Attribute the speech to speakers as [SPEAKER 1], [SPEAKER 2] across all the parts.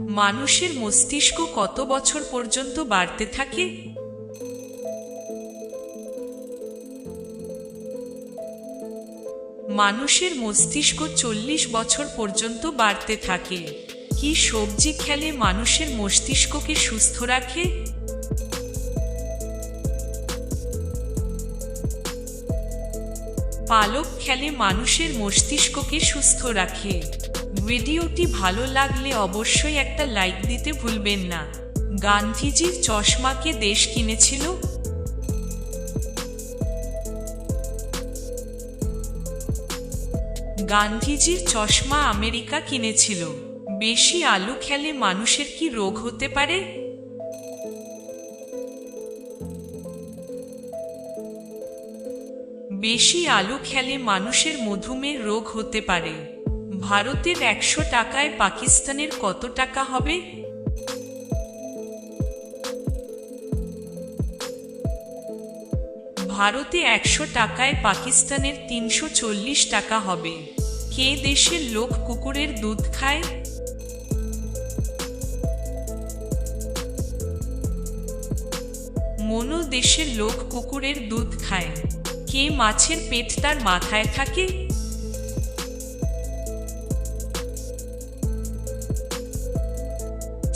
[SPEAKER 1] মানুষের মস্তিষ্ক কত বছর পর্যন্ত বাড়তে থাকে? মানুষের মস্তিষ্ক চল্লিশ বছর পর্যন্ত বাড়তে থাকে। কি সবজি খেলে মানুষের মস্তিষ্ককে সুস্থ রাখে? পালক খেলে মানুষের মস্তিষ্ককে সুস্থ রাখে। ভিডিওটি ভালো লাগলে অবশ্যই একটা লাইক দিতে ভুলবেন না। গান্ধীজির চশমাকে দেশ কিনেছিল। গান্ধীজির চশমা আমেরিকা কিনেছিল। বেশি আলু খেলে মানুষের কি রোগ হতে পারে? বেশি আলু খেলে মানুষের মধুমেহ রোগ হতে পারে। ভারতের একশো টাকায় পাকিস্তানের কত টাকা হবে? ভারতে একশো টাকায় পাকিস্তানের তিনশো চল্লিশ টাকা হবে। কে দেশের লোক কুকুরের দুধ খায়? মনো দেশের লোক কুকুরের দুধ খায়। কে মাছের পেট তার মাথায় থাকে?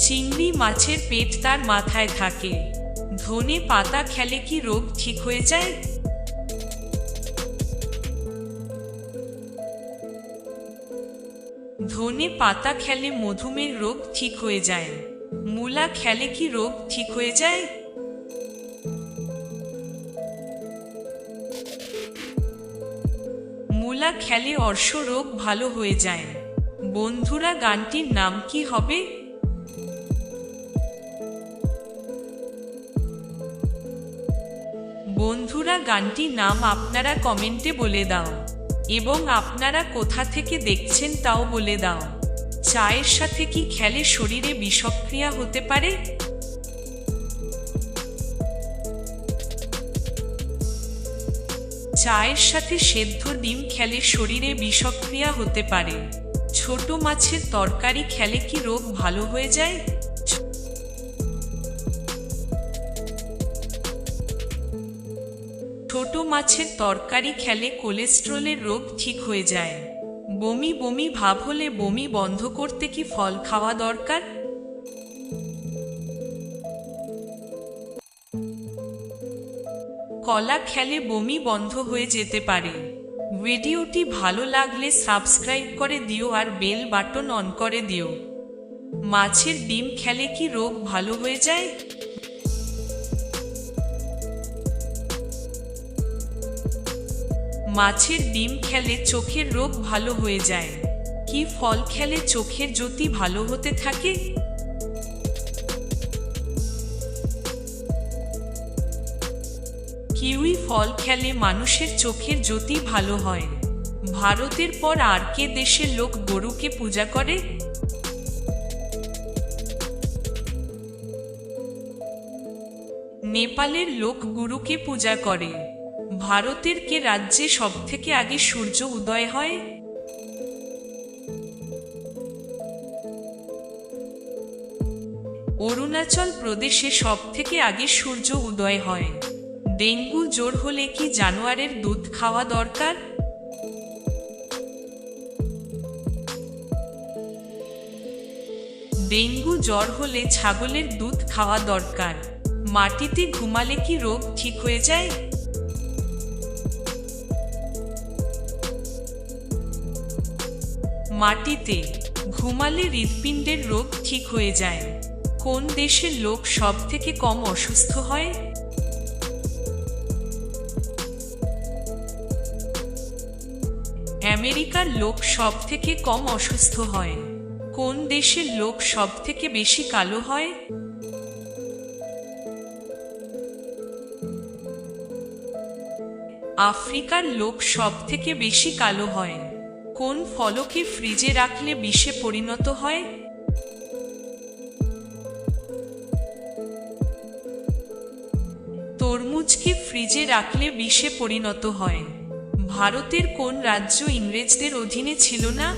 [SPEAKER 1] চিংড়ি মাছের পেট তার মাথায় থাকে। ধনে পাতা খেলে কি রোগ ঠিক হয়ে যায়? ধনে পাতা খেলে মধুমেহ রোগ ঠিক হয়ে যায়। মূলা খেলে কি রোগ ঠিক হয়ে যায়? মূলা খেলে অর্শ রোগ ভালো হয়ে যায়। বন্ধুরা গানটির নাম কি হবে? বন্ধুরা গানটির নাম আপনারা কমেন্টে বলে দাও এবং আপনারা কোথা থেকে দেখছেন তাও বলে দাও। চায়ের সাথে কি খেলে শরীরে বিষক্রিয়া হতে পারে? চায়ের সাথে সেদ্ধ ডিম খেলে শরীরে বিষক্রিয়া হতে পারে। ছোট মাছের তরকারি খেলে কি রোগ ভালো হয়ে যায়? ছোট মাছের তরকারি খেলে কোলেস্ট্রলের রোগ ঠিক হয়ে যায়। বমি বমি ভাব হলে বমি বন্ধ করতে কি ফল খাওয়া দরকার? কলা খেলে বমি বন্ধ হয়ে যেতে পারে। ভিডিওটি ভালো লাগলে সাবস্ক্রাইব করে দিও আর বেল বাটন অন করে দিও। মাছের ডিম খেলে কি রোগ ভালো হয়ে যায়? মাছের ডিম খেলে চোখের রোগ ভালো হয়ে যায়। কি ফল খেলে চোখের জ্যোতি ভালো হতে থাকে? কিউই ফল খেলে মানুষের চোখের জ্যোতি ভালো হয়। ভারতের পর আর কে দেশের লোক গরুকে পূজা করে? নেপালের লোক গুরুকে পূজা করে। ভারতের কে রাজ্যে সবথেকে আগে সূর্য উদয় হয়? অরুণাচল প্রদেশে সবথেকে আগে সূর্য উদয় হয়। ডেঙ্গু জ্বর হলে কি জানোয়ারের দুধ খাওয়া দরকার? ডেঙ্গু জ্বর হলে ছাগলের দুধ খাওয়া দরকার। মাটিতে ঘুমালে কি রোগ ঠিক হয়ে যায়? মাটিতে ঘুমালে হৃৎপিণ্ডের রোগ ঠিক হয়ে যায়। কোন দেশের লোক সব থেকে কম অসুস্থ হয়? আমেরিকার লোক সব থেকে কম অসুস্থ হয়। কোন দেশের লোক সব থেকে বেশি কালো হয়? আফ্রিকার লোক সব থেকে বেশি কালো হয়। কোন ফলকে ফ্রিজে রাখলে বিষে পরিণত হয়? তরমুজকে ফ্রিজে রাখলে বিষে পরিণত হয়? ভারতের কোন রাজ্য ইংরেজদের অধীনে ছিল না?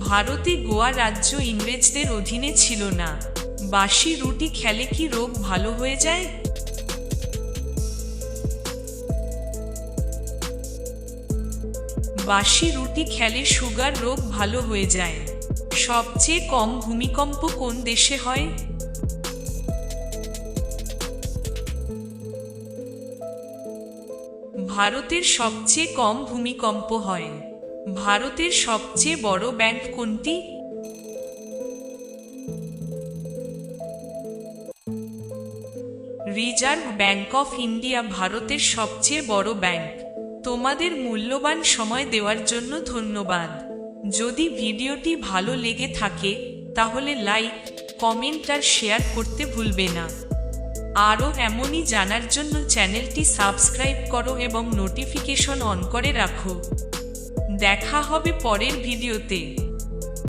[SPEAKER 1] ভারতে গোয়া রাজ্য ইংরেজদের অধীনে ছিল না। বাসি রুটি খেলে কি রোগ ভালো হয়ে যায়? বাসি রুটি খেলে সুগার রোগ ভালো হয়ে যায়। সবচেয়ে কম ভূমিকম্প কোন দেশে হয়? ভারতের সবচেয়ে কম ভূমিকম্প হয়। ভারতের সবচেয়ে বড় ব্যাংক কোনটি? রিজার্ভ ব্যাংক অফ ইন্ডিয়া ভারতের সবচেয়ে বড় ব্যাংক। তোমাদের মূল্যবান সময় দেওয়ার জন্য ধন্যবাদ। যদি ভিডিওটি ভালো লেগে থাকে, তাহলে লাইক, কমেন্ট আর শেয়ার করতে ভুলবে না। আরও এমনই জানার জন্য চ্যানেলটি সাবস্ক্রাইব করো এবং নোটিফিকেশন অন করে রাখো। দেখা হবে পরের ভিডিওতে।